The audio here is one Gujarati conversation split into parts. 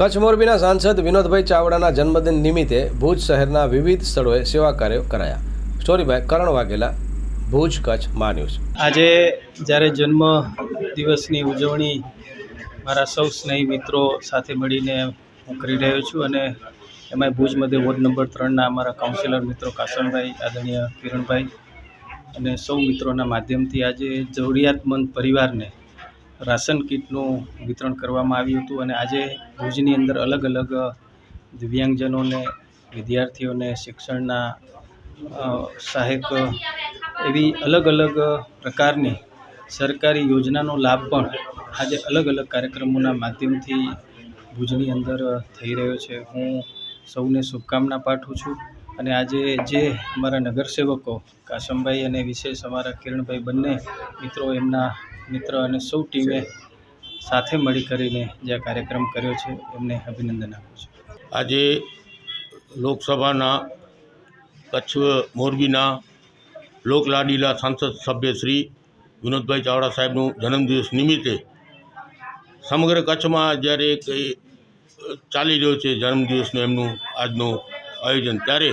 કચ્છ મોરબીના સાંસદ વિનોદભાઈ ચાવડાના જન્મદિન નિમિત્તે ભુજ શહેરના વિવિધ સ્થળોએ સેવા કાર્યો કરાયા. સ્ટોરીબાય કરણ વાઘેલા, ભુજ કચ્છ, મા ન્યૂઝ. આજે જ્યારે જન્મ દિવસની ઉજવણી મારા સૌ સ્નેહી મિત્રો સાથે મળીને હું કરી રહ્યો છું અને એમાંય ભુજ મધ્ય વોર્ડ નંબર ત્રણના અમારા કાઉન્સિલર મિત્રો કાસણભાઈ, આદરણીય કિરણભાઈ અને સૌ મિત્રોના માધ્યમથી આજે જરૂરિયાતમંદ પરિવારને રાશન કીટનું વિતરણ કરવામાં આવ્યું હતું અને આજે ભુજની અંદર અલગ અલગ દિવ્યાંગજનોને, વિદ્યાર્થીઓને, શિક્ષણના સહાયક એવી અલગ અલગ પ્રકારની સરકારી યોજનાનો લાભ પણ આજે અલગ અલગ કાર્યક્રમોના માધ્યમથી ભુજની અંદર થઈ રહ્યો છે. હું સૌને શુભકામના પાઠવું છું અને આજે જે અમારા નગરસેવકો કાશમભાઈ અને વિશેષ અમારા કિરણભાઈ બંને મિત્રો એમના મિત્ર અને સૌ ટીમે સાથે મળી કરીને જે કાર્યક્રમ કર્યો છે, એમને અભિનંદન આપું છું. આજે લોકસભાના કચ્છ મોરબીના લોકલાડીલા સાંસદ સભ્ય શ્રી વિનોદભાઈ ચાવડા સાહેબનું જન્મદિવસ નિમિત્તે સમગ્ર કચ્છમાં જ્યારે એ ચાલી રહ્યો છે જન્મદિવસનું એમનું આજનું આયોજન, ત્યારે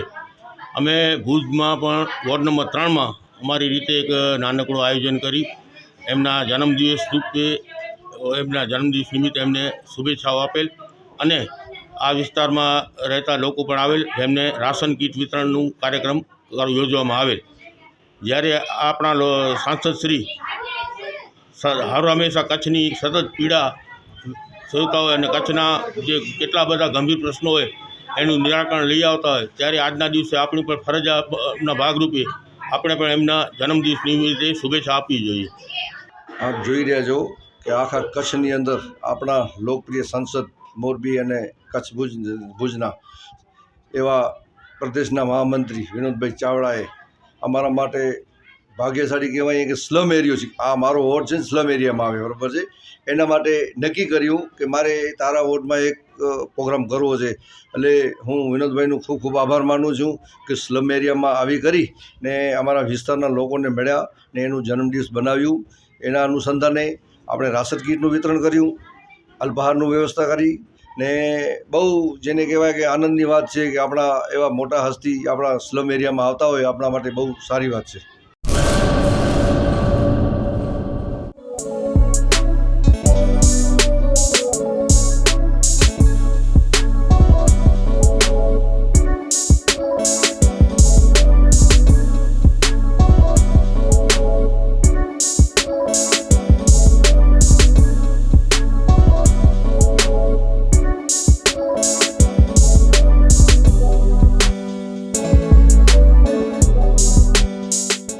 અમે ભુજમાં પણ વોર્ડ નંબર ત્રણમાં અમારી રીતે એક નાનકડું આયોજન કરી એમના જન્મદિવસ રૂપે એમના જન્મદિવસ નિમિત્તે એમને શુભેચ્છાઓ આપેલ અને આ વિસ્તારમાં રહેતા લોકો પણ આવેલ. જેમને રાશન કીટ વિતરણનું કાર્યક્રમ યોજવામાં આવેલ. જ્યારે આપણા સાંસદ શ્રી સ- હર હંમેશા કચ્છની સતત પીડા જોતા હોય અને કચ્છના જે કેટલા બધા ગંભીર પ્રશ્નો હોય, એનું નિરાકરણ લઈ આવતા હોય, ત્યારે આજના દિવસે આપણી પણ ફરજના ભાગરૂપે આપણે પણ એમના જન્મદિવસ નિમિત્તે શુભેચ્છા આપવી જોઈએ. આપ જોઈ રહ્યા છો કે આખા કચ્છની અંદર આપણા લોકપ્રિય સાંસદ મોરબી અને કચ્છ ભુજ, ભુજના એવા પ્રદેશના મહામંત્રી વિનોદભાઈ ચાવડાએ અમારા માટે ભાગ્યશાળી કહેવાય કે સ્લમ એરિયો છે. આ મારો વોર્ડ છે સ્લમ એરિયામાં આવે, બરાબર છે? એના માટે નક્કી કર્યું કે મારે તારા વોર્ડમાં એક પ્રોગ્રામ કરવો છે. એટલે હું વિનોદભાઈનું ખૂબ ખૂબ આભાર માનું છું કે સ્લમ એરિયામાં આવી કરી ને અમારા વિસ્તારના લોકોને મળ્યા ને એનું જન્મદિવસ બનાવ્યું. એના અનુસંધાને આપણે રાસદ કીટનું વિતરણ કર્યું અલ્પાહારનું વ્યવસ્થા કરી ને બહુ જેને કહેવાય કે આનંદની વાત છે કે આપણા એવા મોટા હસ્તી આપણા સ્લમ એરિયામાં આવતા હોય આપણા માટે બહુ સારી વાત છે.